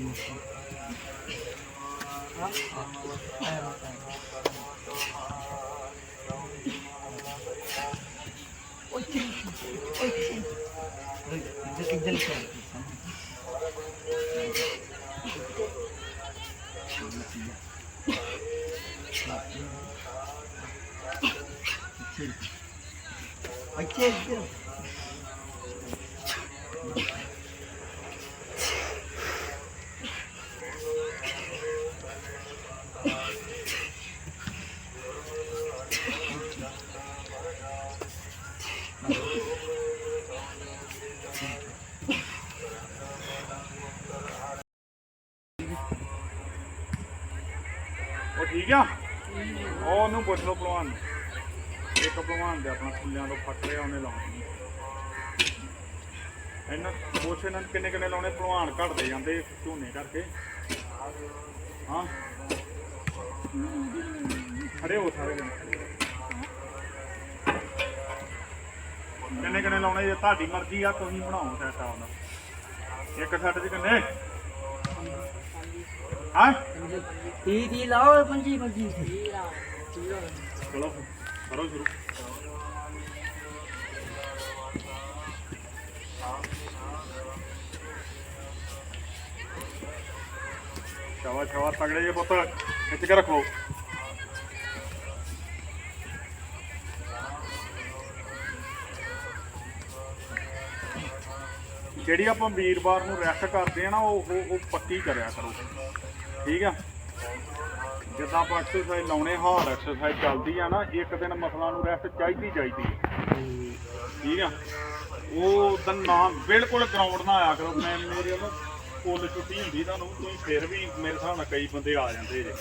ਉਹ ਠੀਕ ਆ? ਉਹ ਉਹਨੂੰ ਪੁੱਛ ਲਓ ਭਲਵਾਨ ਨੂੰ। ਇੱਕ ਭਲਵਾਨ ਦੇ ਆਪਣਾ ਫੁੱਲਿਆਂ ਤੋਂ ਫੱਟ ਰਿਹਾ, ਉਹਨੇ ਲਾਉਣੀ। ਇਹਨਾਂ ਪੁੱਛ ਇਹਨਾਂ ਨੂੰ ਕਿੰਨੇ ਕਿੰਨੇ ਲਾਉਣੇ, ਭਲਵਾਨ ਘਟਦੇ ਜਾਂਦੇ ਝੋਨੇ ਕਰਕੇ। ਹਾਂ। ਖੜੇ ਹੋ ਸਾਰੇ ਜਣੇ। ਕਿੰਨੇ ਕਿੰਨੇ ਲਾਉਣੇ, ਜੇ ਤੁਹਾਡੀ ਮਰਜ਼ੀ ਆ, ਤੁਸੀਂ ਬਣਾਓ ਸੈਟ ਆਉਂਦਾ ਇੱਕ ਸੈੱਟ 'ਚ ਕਿੰਨੇ? ਹਾਂ ਤੀ ਤੀ ਲਾਓ ਪੰਜੀ ਪੰਜੀ ਚਲੋ ਕਰੋ ਸ਼ੁਰੂ। ਸ਼ਾਬਾਸ਼ ਸ਼ਾਬਾਸ਼ ਤਗੜੇ ਜੇ ਪੁੱਤ। ਖਿੱਚ ਕੇ ਰੱਖੋ। ਜਿਹੜੀ ਆਪਾਂ ਵੀਰਵਾਰ ਨੂੰ ਰੈਸਟ ਕਰਦੇ ਆ ਨਾ, ਉਹ ਉਹ- ਪੱਕੀ ਕਰਿਆ ਕਰੋ। ਠੀਕ ਆ? ਜਿੱਦਾਂ ਆਪਾਂ ਐਕਸਰਸਾਈਜ਼ ਲਾਉਣੇ, ਹਾਰ ਐਕਸਰਸਾਈਜ਼ ਚੱਲਦੀ ਆ ਨਾ, ਇੱਕ ਦਿਨ ਮਸਲਾਂ ਨੂੰ ਰੈਸਟ ਚਾਹੀਦੀ ਚਾਹੀਦੀ ਹੈ ਠੀਕ ਆ? ਉਹ ਤਾਂ ਨਾ ਬਿਲਕੁਲ ਗਰਾਊਂਡ ਨਾ ਆਇਆ ਕਰੋ। ਮੈਂ ਮੇਰੇ ਵੱਲੋਂ ਫੁੱਲ ਛੁੱਟੀ ਹੁੰਦੀ ਤੁਹਾਨੂੰ ਤੁਸੀਂ ਫਿਰ ਵੀ ਮੇਰੇ ਹਿਸਾਬ ਨਾਲ ਕਈ ਬੰਦੇ ਆ ਜਾਂਦੇ ਜੇ।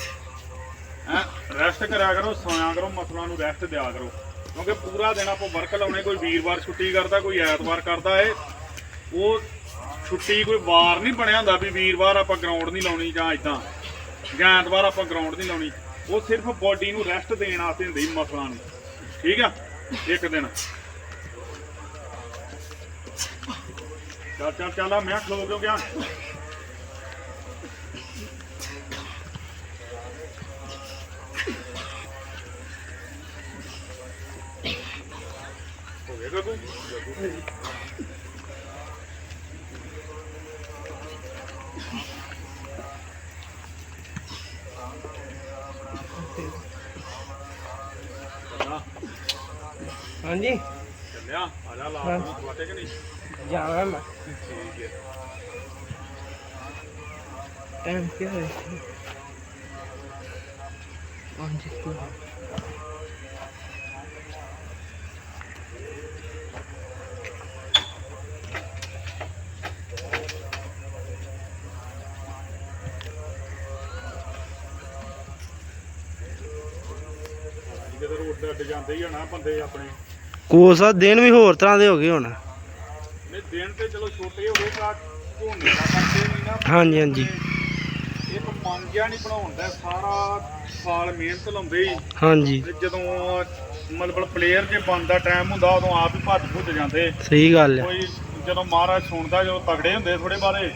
ਹੈ? ਰੈਸਟ ਕਰਿਆ ਕਰੋ, ਸੋਇਆ ਕਰੋ, ਮਸਲਾਂ ਨੂੰ ਰੈਸਟ ਦਿਆ ਕਰੋ। ਕਿਉਂਕਿ ਪੂਰਾ ਦਿਨ ਆਪਾਂ ਵਰਕ ਲਾਉਣੇ, ਕੋਈ ਵੀਰਵਾਰ ਛੁੱਟੀ ਕਰਦਾ, ਕੋਈ ਐਤਵਾਰ ਕਰਦਾ ਏ। ਉਹ ਛੁੱਟੀ ਕੋਈ ਵਾਰ ਨਹੀਂ ਬਣਿਆ ਹੁੰਦਾ ਵੀ ਵੀਰਵਾਰ ਆਪਾਂ ਗਰਾਊਂਡ ਨਹੀਂ ਲਾਉਣੀ ਜਾਂ ਇਦਾਂ ਜਾਂ ਐਤਵਾਰ ਆਪਾਂ ਗਰਾਊਂਡ ਨਹੀਂ ਲਾਉਣੀ। ਉਹ ਸਿਰਫ ਬੋਡੀ ਨੂੰ ਰੈਸਟ ਦੇਣ ਵਾਸਤੇ ਹੁੰਦੀ ਮਸਲਾਂ ਨੂੰ। ਠੀਕ ਆ? ਇੱਕ ਦਿਨ। ਚੱਲ ਚੱਲ ਚੱਲ ਆ, ਮੈਂ ਖਲੋ ਕਿਉਂ ਗਿਆ। ਹੋ ਗਿਆ ਕੋਈ ਹਾਂਜੀ। ਚੱਲਿਆ ਆ ਜਾ ਲਾ ਹਾਂ। ਵਾਟੇ ਕਿ ਨਹੀਂ? ਜਾਣਾ ਮੈਂ। ਠੀਕ ਹੈ। ਟਾਈਮ ਕੀ ਹੋਇਆ? ਹਾਂਜੀ ਜਦੋਂ ਰੋਡ ਤੇ ਅੱਡ ਜਾਂਦੇ ਹੀ ਹਨਾ ਬੰਦੇ ਆਪਣੇ। ਕੋਸਾ ਦਿਨ ਵੀ ਹੋਰ ਤਰ੍ਹਾਂ ਦੇ ਹੋ ਗਏ ਹੁਣ। ਨੇ ਦਿਨ ਤੇ ਚਲੋ ਛੋਟੇ ਹੋ ਗਏ ਤਾਂ ਝੋਨੇ ਦਾ ਕਰਦੇ ਨਹੀਂ ਨਾ। ਹਾਂਜੀ, ਹਾਂਜੀ। ਇੱਕ ਮਨ ਜਿਹਾ ਨਹੀਂ ਬਣਾਉਣ ਦਾ ਸਾਰਾ ਸਾਲ ਮਿਹਨਤ ਲਾਉਂਦੇ ਹੀ। ਹਾਂਜੀ। ਤੇ ਜਦੋਂ ਮਤਲਬ ਪਲੇਅਰ ਜੇ ਬਣਦਾ ਟਾਈਮ ਹੁੰਦਾ ਉਦੋਂ ਆਪ ਹੀ ਭੱਜ ਭੁੱਜ ਜਾਂਦੇ। ਸਹੀ ਗੱਲ ਹੈ ਕੋਈ ਜਦੋਂ ਮਹਾਰਾਜ ਸੁਣਦਾ ਜਦੋਂ ਤਗੜੇ ਹੁੰਦੇ ਥੋੜੇ ਬਾਰੇ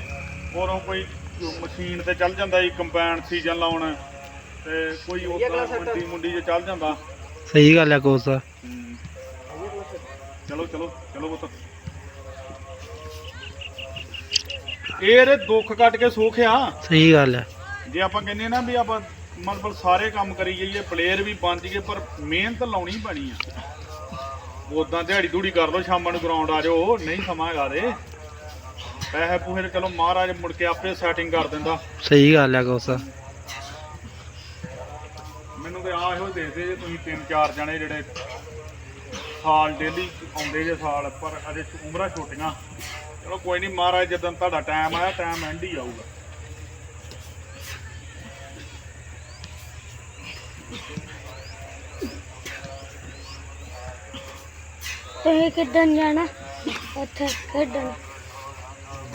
ਉਦੋਂ ਕੋਈ ਮਸ਼ੀਨ ਤੇ ਚੱਲ ਜਾਂਦਾ ਸੀ ਕੰਬਾਈਨ ਸੀਜ਼ਨ ਲਾਉਣ। ਤੇ ਕੋਈ ਉਦਾਂ ਮੰਡੀ ਮੁੰਡੀ 'ਚ ਚੱਲ ਜਾਂਦਾ। ਸਹੀ ਗੱਲ ਹੈ। ਕੋਸਾ। ਚਲੋ ਚਲੋ ਚਲੋ ਪੁੱਤ। ਇਹ ਇਹਦੇ ਦੁੱਖ ਕੱਟ ਕੇ ਸੁੱਖ ਆ। ਸਹੀ ਗੱਲ ਹੈ ਜੇ ਆਪਾਂ ਕਹਿੰਦੇ ਨਾ ਵੀ ਆਪਾਂ ਮਤਲਬ ਸਾਰੇ ਕੰਮ ਕਰੀ ਜਾਈਏ ਪਲੇਅਰ ਵੀ ਬਣ ਜਾਈਏ ਪਰ ਮਿਹਨਤ ਲਾਉਣੀ ਪੈਣੀ ਆ। ਉਦਾਂ ਦਿਹਾੜੀ ਧੂੜੀ ਕਰ ਲਓ ਸ਼ਾਮਾਂ ਨੂੰ ਗਰਾਊਂਡ ਆ ਜਾਓ ਨਹੀਂ ਸਮਾਂ ਹੈਗਾ ਦੇ ਪੈਸੇ ਪੂਹੇ ਤੇ ਚਲੋ ਮਹਾਰਾਜ ਮੁੜ ਕੇ ਆਪੇ ਸੈਟਿੰਗ ਕਰ ਦਿੰਦਾ। ਸਹੀ ਗੱਲ ਹੈ ਕੋਸਾ ਮੈਨੂੰ ਤੇ ਆਹ ਇਹੋ ਦੇਖਦੇ ਜੇ ਤੁਸੀਂ ਤਿੰਨ ਚਾਰ ਜਣੇ ਜਿਹੜੇ ਸਾਲ ਡੇਲੀ ਆਉਂਦੇ ਜੇ ਸਾਲ, ਪਰ ਅਜੇ ਉਮਰਾਂ ਛੋਟੀਆਂ। ਚਲੋ ਕੋਈ ਨਹੀਂ ਮਹਾਰਾਜ, ਜਦੋਂ ਤੁਹਾਡਾ ਟਾਈਮ ਆਇਆ ਟਾਈਮ ਐਂਡ ਹੀ ਆਊਗਾ। ਤੁਸੀਂ ਕਿੱਦਣ ਜਾਣਾ? ਉੱਥੇ ਖੇਡਣ।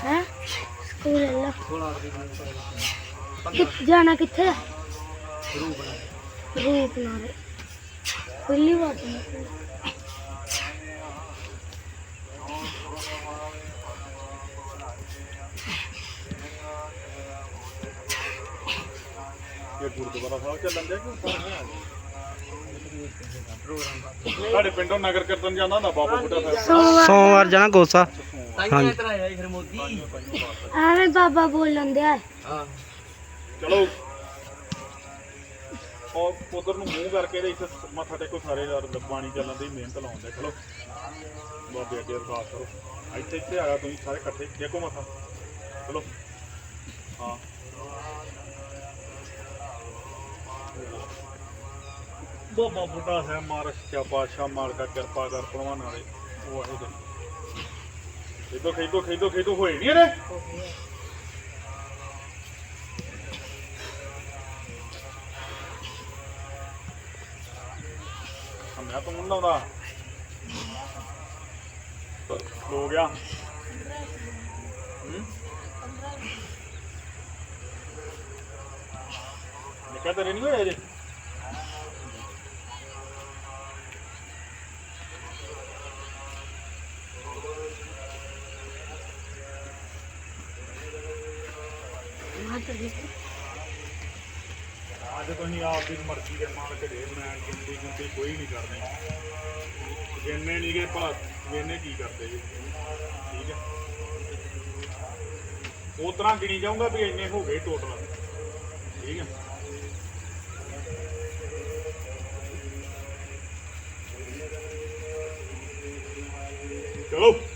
ਹੈ? ਸਕੂਲ ਵੱਲੋਂ ਕਿ ਜਾਣਾ ਕਿੱਥੇ? ਆ ਰੂਪ ਪਹਿਲੀ ਵਾਰ ਜਾਣਾ। ਗੁਰਦੁਆਰਾ ਸਾਹਿਬ ਚੱਲਣ ਦੇ ਸਾਡੇ ਪਿੰਡੋਂ ਨਗਰ ਕੀਰਤਨ ਜਾਂਦਾ ਹੁੰਦਾ ਬਾਬਾ ਬੁੱਢਾ ਸਾਹਿਬ? ਸੋਮਵਾਰ ਸੋਮਵਾਰ ਜਾਣਾ ਕੋਸਾ। ਹਾਂਜੀ। ਐਵੇਂ ਬਾਬਾ ਬੋਲਣ ਦਿਆ। ਚਲੋ। ਉਹ ਉਧਰ ਨੂੰ ਮੂੰਹ ਕਰਕੇ ਤੇ ਇੱਥੇ ਮੱਥਾ ਟੇਕੋ ਸਾਰੇ ਯਾਰ ਪਾਣੀ ਚੱਲਣ ਦੀ ਮਿਹਨਤ ਲਾਉਂਦੇ ਚਲੋ। ਬਾਬੇ ਅੱਗੇ ਅਰਦਾਸ ਕਰੋ। ਇੱਥੇ ਇੱਥੇ ਆਇਆ ਤੁਸੀਂ ਸਾਰੇ ਇਕੱਠੇ ਟੇਕੋ ਮੱਥਾ। ਚਲੋ। ਹਾਂ। ਬਾਬਾ ਬੁੱਢਾ ਹੈ ਮਾਰ ਸੱਚਾ ਪਾਤਸ਼ਾਹ ਮਾਲਕਾ, ਕਿਰਪਾ ਕਰ ਪ੍ਰਵਾਨ ਵਾਲੇ। ਉਹ ਆਏ ਦੇ ਖੇਦੋ ਖੇਦੋ ਖੇਦੋ ਖੇਦੋ ਹੋਏ ਨਹੀਂ ਇਹਦੇ? ਮੈਂ ਤਾਂ ਮੁੰਡਾ ਲਾਉਂਦਾ ਹੋ ਗਿਆ। ਹੂੰ? ਨਿਕਾ ਤੇਰੇ ਨਹੀਂ ਹੋਇਆ ਜੇ ਅੱਜ ਤੁਸੀਂ ਆਪ ਦੀ ਮਰਜ਼ੀ ਦੇ ਮਾਲਕ ਦੇ ਬਣਾਉਣ ਗਿਣਤੀ ਗਿਣਤੀ ਕੋਈ ਨਹੀਂ ਕਰਨੀ ਜਿੰਨੇ ਨਹੀਂ ਗਏ ਭਲਾ ਵੇਨੇ ਕੀ ਕਰਦੇ ਜੀ? ਠੀਕ ਹੈ? ਉਹ ਤਰ੍ਹਾਂ ਗਿਣੀ ਜਾਊਂਗਾ ਵੀ ਇੰਨੇ ਹੋ ਗਏ ਟੋਟਲ ਠੀਕ ਹੈ? ਚਲੋ।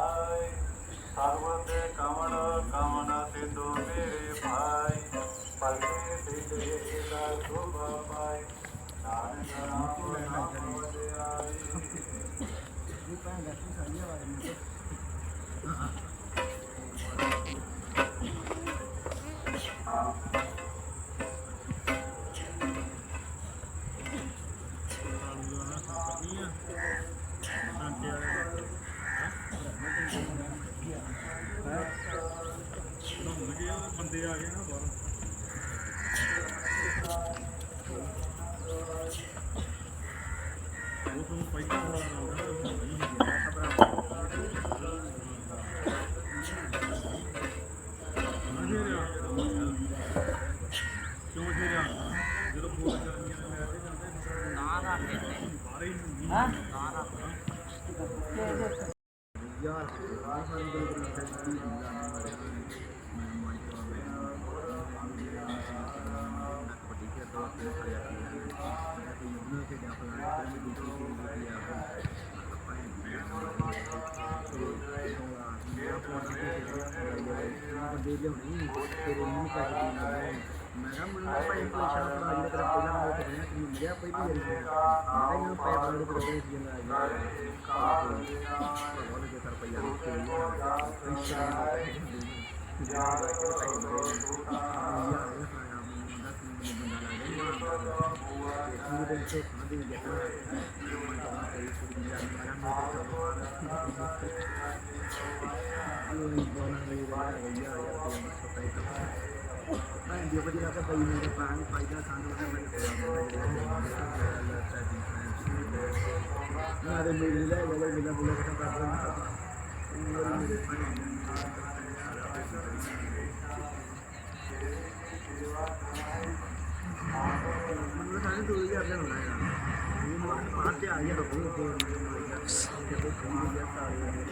ਕਾਮਨਾ ਸਿੰਧੂ ਮੇਰੇ ਭਾਈ ਪਲਕੇ ਸਿਧੇ ਦਾ ਸੁਭ ਪਾਈ। ਨਾਨਕ ਨਾਮ ਨਾਮ ਵਡਿਆਈ ਜੀ ਪਾਣ ਲੱਗੀ ਸਾਰੀਆਂ ਵਾਰੇ ਨੂੰ ਬੰਦੇ ਆ ਗਏ ਨਾ ਦੇ ਲਿਆਉਣੀ ਤੇਰੇ ਨੂੰ ਪੈਸੇ ਦੇਣ ਲੱਗਾ ਮੈਂ ਕਿਹਾ ਮੈਨੂੰ ਭਾਈ ਕੋਈ ਸ਼ਾਪ ਦਾ ਜਿਹੜਾ ਤੇਰਾ ਪਹਿਲਾ ਨੋਟ ਬਣਿਆ ਤੈਨੂੰ ਮਿਲਿਆ ਕੋਈ ਵੀ ਜਲਦੀ ਮੈਂ ਕਿਹਾ ਇਹਨੂੰ ਪੈਸੇ ਬਣਾ ਦੇ ਤੇਰੇ ਕੋਲ ਜੀਣ ਲੱਗ ਗਿਆ ਕਾਹ ਬੋਲ ਜੇ ਤਰ ਪਈਆ ਨੂੰ ਕੋਈ ਜਾ ਬੰਦਾ ਲੱਗ ਗਿਆ ਤੇ ਕੀ ਦੇ ਚੋਖਾਂ ਦੀ ਜਗ੍ਹਾ அதே மாதிரி விழா விழா விழா விழா 是。